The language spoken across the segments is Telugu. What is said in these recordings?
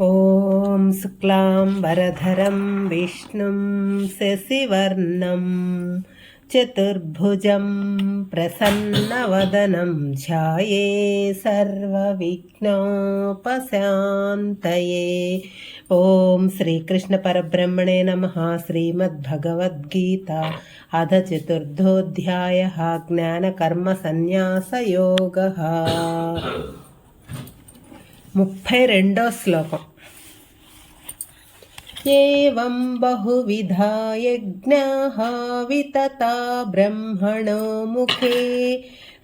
ॐ वरधरं विष्णुं शशिवर्णं, चतुर्भुजं, प्रसन्नवदनं ध्याये सर्वविघ्नोपशान्तये। ॐ श्रीकृष्णपरब्रह्मणे नमः, श्रीमद्भगवद्गीता अध चतुर्थोऽध्यायः, ज्ञानकर्मसन्न्यासयोगः। ముప్పై రెండో శ్లోకం. ఏం బహువిధా యజ్ఞాः వితతా బ్రహ్మణో ముఖే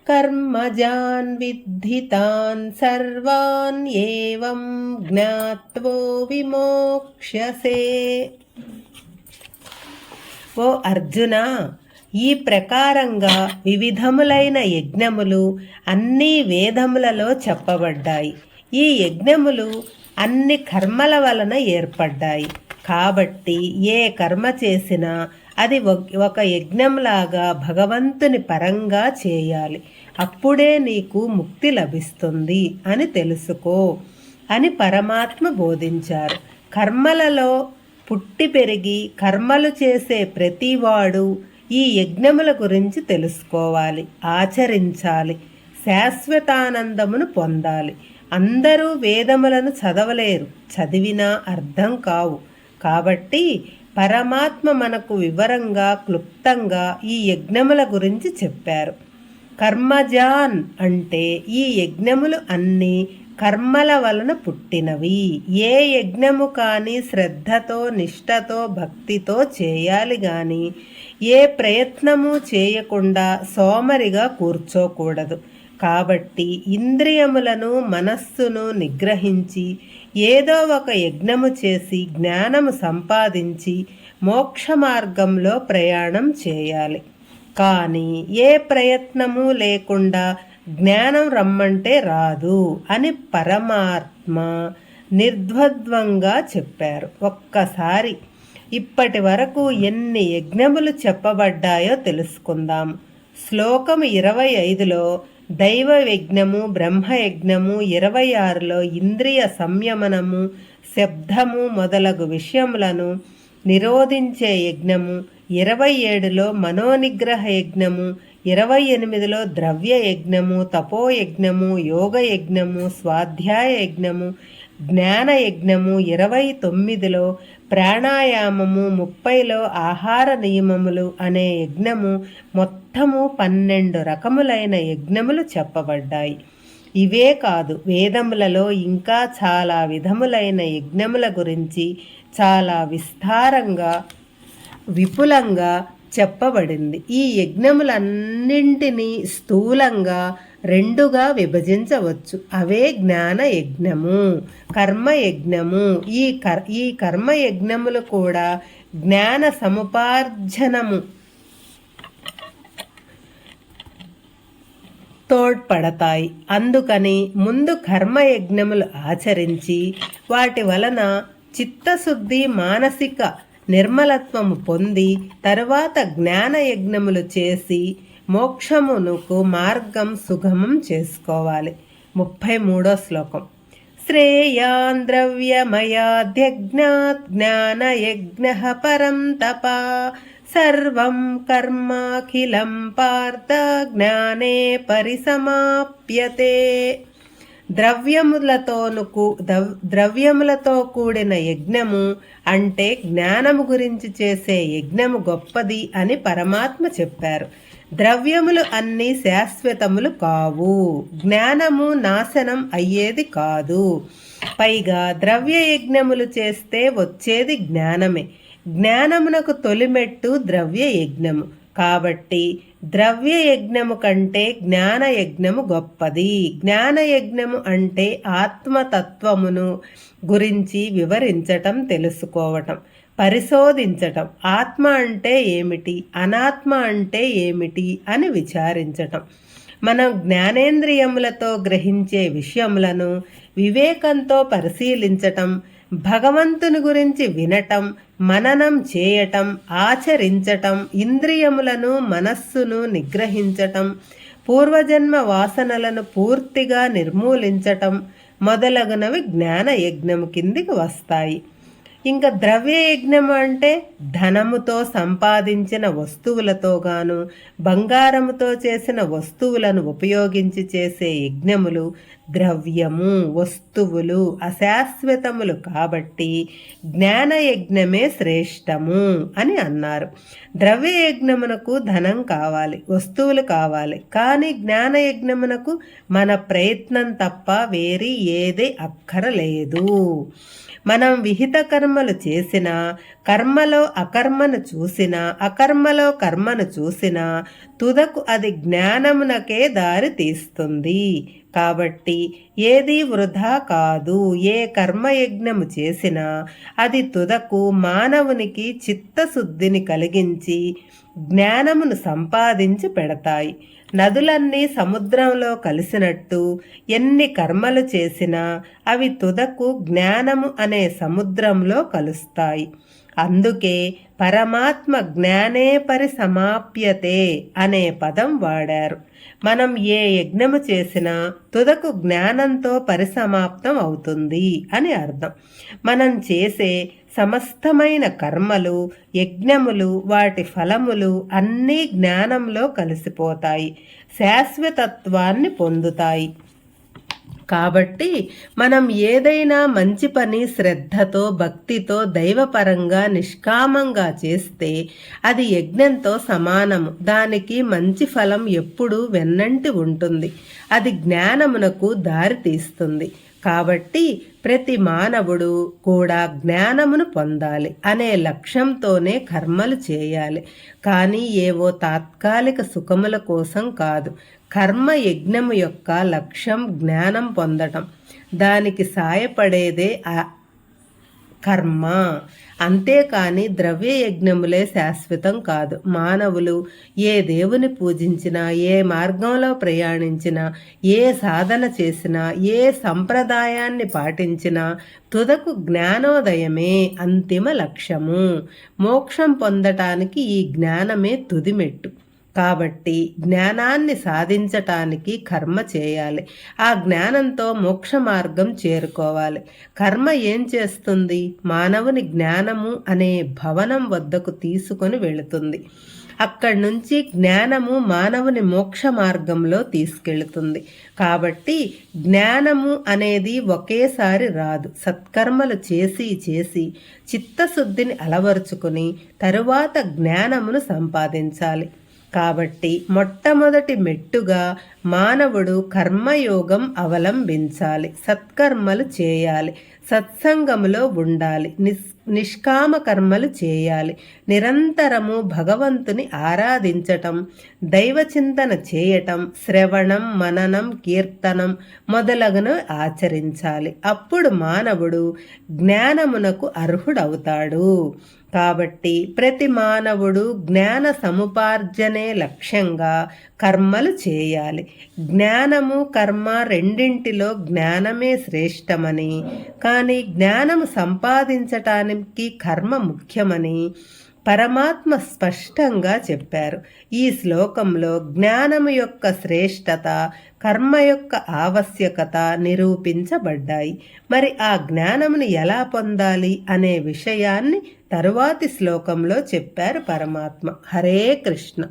కర్మజాన్ విద్ధితాన్ సర్వాన్ ఏవం జ్ఞాత్వో విమోక్ష్యసే. ఓ అర్జున ఈ ప్రకారంగా వివిధములైన యజ్ఞములు అన్నీ వేదములలో చెప్పబడ్డాయి. ఈ యజ్ఞములు అన్ని కర్మల వలన ఏర్పడ్డాయి. కాబట్టి ఏ కర్మ చేసినా అది ఒక యజ్ఞంలాగా భగవంతుని పరంగా చేయాలి. అప్పుడే నీకు ముక్తి లభిస్తుంది అని తెలుసుకో అని పరమాత్మ బోధించారు. కర్మలలో పుట్టి పెరిగి కర్మలు చేసే ప్రతివాడు ఈ యజ్ఞముల గురించి తెలుసుకోవాలి ఆచరించాలి శాశ్వతానందమును పొందాలి. అందరూ వేదములను చదవలేరు. చదివినా అర్థం కావు. కాబట్టి పరమాత్మ మనకు వివరంగా క్లుప్తంగా ఈ యజ్ఞముల గురించి చెప్పారు. కర్మజాన్ అంటే ఈ యజ్ఞములు అన్నీ కర్మల వలన పుట్టినవి. ఏ యజ్ఞము కానీ శ్రద్ధతో నిష్టతో భక్తితో చేయాలి గాని ఏ ప్రయత్నము చేయకుండా సోమరిగా కూర్చోకూడదు. కాబట్టి ఇంద్రియములను మనస్సును నిగ్రహించి ఏదో ఒక యజ్ఞము చేసి జ్ఞానము సంపాదించి మోక్ష మార్గంలో ప్రయాణం చేయాలి. కానీ ఏ ప్రయత్నము లేకుండా జ్ఞానం రమ్మంటే రాదు అని పరమాత్మ నిర్ధ్వద్వంగా చెప్పారు. ఒక్కసారి ఇప్పటి వరకు ఎన్ని యజ్ఞములు చెప్పబడ్డాయో తెలుసుకుందాం. శ్లోకం ఇరవై ఐదులో దైవ యజ్ఞము బ్రహ్మయజ్ఞము ఇరవై ఆరులో ఇంద్రియ సంయమనము శబ్దము మొదలగు విషయములను నిరోధించే యజ్ఞము ఇరవై ఏడులో మనోనిగ్రహ యజ్ఞము ఇరవై ఎనిమిదిలో ద్రవ్య యజ్ఞము తపోయజ్ఞము యోగ యజ్ఞము స్వాధ్యాయ యజ్ఞము జ్ఞాన యజ్ఞము ఇరవై తొమ్మిదిలో ప్రాణాయామము ముప్పైలో ఆహార నియమములు అనే యజ్ఞము మొత్తము పన్నెండు రకములైన యజ్ఞములు చెప్పబడ్డాయి. ఇవే కాదు వేదములలో ఇంకా చాలా విధములైన యజ్ఞముల గురించి చాలా విస్తారంగా విపులంగా చెప్పబడింది. ఈ యజ్ఞములన్నింటినీ స్థూలంగా రెండుగా విభజించవచ్చు. అవే జ్ఞాన యజ్ఞము కర్మయజ్ఞము. ఈ కర్ ఈ కర్మయజ్ఞములు కూడా జ్ఞాన సముపార్జనము తోడ్పడతాయి. అందుకని ముందు కర్మయజ్ఞములు ఆచరించి వాటి వలన చిత్తశుద్ధి మానసిక నిర్మలత్వము పొంది తరువాత జ్ఞానయజ్ఞములు చేసి మోక్షమునకు మార్గం సుగమం చేసుకోవాలి. ముప్పై మూడో శ్లోకం. శ్రేయాన్ ద్రవ్యమయాద్యజ్ఞాత్ జ్ఞానయజ్ఞ పరం తప. సర్వం కర్మాఖిలం పార్థ జ్ఞానే పరిసమాప్యతే. ద్రవ్యములతోనుకు ద్రవ్యములతో కూడిన యజ్ఞము అంటే జ్ఞానము గురించి చేసే యజ్ఞము గొప్పది అని పరమాత్మ చెప్పారు. ద్రవ్యములు అన్ని శాశ్వతములు కావు. జ్ఞానము నాశనం అయ్యేది కాదు. పైగా ద్రవ్య యజ్ఞములు చేస్తే వచ్చేది జ్ఞానమే. జ్ఞానమునకు తొలిమెట్టు ద్రవ్య యజ్ఞము. కాబట్టి ద్రవ్య యజ్ఞము కంటే జ్ఞాన యజ్ఞము గొప్పది. జ్ఞాన యజ్ఞము అంటే ఆత్మతత్వమును గురించి వివరించటం తెలుసుకోవటం. పరిశోధించటం. ఆత్మ అంటే ఏమిటి? అనాత్మ అంటే ఏమిటి? అని విచారించటం. మనం జ్ఞానేంద్రియములతో గ్రహించే విషయములను వివేకంతో పరిశీలించటం భగవంతుని గురించి వినటం మననం చేయటం ఆచరించటం ఇంద్రియములను మనస్సును నిగ్రహించటం పూర్వజన్మ వాసనలను పూర్తిగా నిర్మూలించటం మొదలగునవి జ్ఞాన యజ్ఞము కిందికి వస్తాయి. ఇంకా ద్రవ్య యజ్ఞం అంటే ధనముతో సంపాదించిన వస్తువులతో గాను బంగారముతో చేసిన వస్తువులను ఉపయోగించి చేసే యజ్ఞములు ద్రవ్యము వస్తువులు అశాశ్వతములు కాబట్టి జ్ఞానయజ్ఞమే శ్రేష్టము అని అన్నారు. ద్రవ్య యజ్ఞమునకు ధనం కావాలి వస్తువులు కావాలి. కానీ జ్ఞానయజ్ఞమునకు మన ప్రయత్నం తప్ప వేరే ఏది అక్కరలేదు. మనం విహిత కర్మలు చేసినా కర్మలో అకర్మను చూసినా అకర్మలో కర్మను చూసినా తుదకు అది జ్ఞానమునకే దారి తీస్తుంది. కాబట్టి ఏది వృధా కాదు. ఏ కర్మయజ్ఞము చేసినా అది తుదకు మానవునికి చిత్తశుద్ధిని కలిగించి జ్ఞానమును సంపాదించి పెడతాయి. నదులన్నీ సముద్రంలో కలిసినట్టు ఎన్ని కర్మలు చేసినా అవి తుదకు జ్ఞానము అనే సముద్రంలో కలుస్తాయి. అందుకే పరమాత్మ జ్ఞానే పరిసమాప్యతే అనే పదం వాడారు. మనం ఏ యజ్ఞము చేసినా తుదకు జ్ఞానంతో పరిసమాప్తం అవుతుంది అని అర్థం. మనం చేసే సమస్తమైన కర్మలు యజ్ఞములు వాటి ఫలములు అన్నీ జ్ఞానంలో కలిసిపోతాయి శాశ్వతత్వాన్ని పొందుతాయి. కాబట్టి మనం ఏదైనా మంచి పని శ్రద్ధతో భక్తితో దైవపరంగా నిష్కామంగా చేస్తే అది యజ్ఞంతో సమానము. దానికి మంచి ఫలం ఎప్పుడూ వెన్నంటి ఉంటుంది. అది జ్ఞానమునకు దారితీస్తుంది కాబట్టి ప్రతి మానవుడు కూడా జ్ఞానమును పొందాలి అనే లక్ష్యంతోనే కర్మలు చేయాలి. కానీ ఏవో తాత్కాలిక సుఖముల కోసం కాదు. కర్మ యజ్ఞము యొక్క లక్ష్యం జ్ఞానం పొందటం. దానికి సాయపడేదే కర్మ. అంతేకాని ద్రవ్య యజ్ఞములే శాశ్వతం కాదు. మానవులు ఏ దేవుని పూజించినా ఏ మార్గంలో ప్రయాణించినా ఏ సాధన చేసినా ఏ సంప్రదాయాన్ని పాటించినా తుదకు జ్ఞానోదయమే అంతిమ లక్ష్యము. మోక్షం పొందటానికి ఈ జ్ఞానమే తుదిమెట్టు. కాబట్టి జ్ఞానాన్ని సాధించటానికి కర్మ చేయాలి. ఆ జ్ఞానంతో మోక్ష మార్గం చేరుకోవాలి. కర్మ ఏం చేస్తుంది? మానవుని జ్ఞానము అనే భవనం వద్దకు తీసుకొని వెళుతుంది. అక్కడి నుంచి జ్ఞానము మానవుని మోక్ష మార్గంలో తీసుకెళుతుంది. కాబట్టి జ్ఞానము అనేది ఒకేసారి రాదు. సత్కర్మలు చేసి చేసి చిత్తశుద్ధిని అలవరుచుకుని తరువాత జ్ఞానమును సంపాదించాలి. కాబట్టి మొట్టమొదటి మెట్టుగా మానవుడు కర్మయోగం అవలంబించాలి సత్కర్మలు చేయాలి సత్సంగములో ఉండాలి నిస్ నిష్కామ కర్మలు చేయాలి. నిరంతరము భగవంతుని ఆరాధించటం దైవచింతన చేయటం శ్రవణం మననం కీర్తనం మొదలగును ఆచరించాలి. అప్పుడు మానవుడు జ్ఞానమునకు అర్హుడవుతాడు. కాబట్టి ప్రతి మానవుడు జ్ఞాన సముపార్జనే లక్ష్యంగా కర్మలు చేయాలి. జ్ఞానము కర్మ రెండింటిలో జ్ఞానమే శ్రేష్టమని కానీ జ్ఞానము సంపాదించటానికి కర్మ ముఖ్యమని పరమాత్మ స్పష్టంగా చెప్పారు. ఈ శ్లోకంలో జ్ఞానము యొక్క శ్రేష్టత కర్మ యొక్క ఆవశ్యకత నిరూపించబడ్డాయి. మరి ఆ జ్ఞానముని ఎలా పొందాలి అనే విషయాన్ని తరువాతి శ్లోకంలో చెప్పారు పరమాత్మ. హరే కృష్ణ.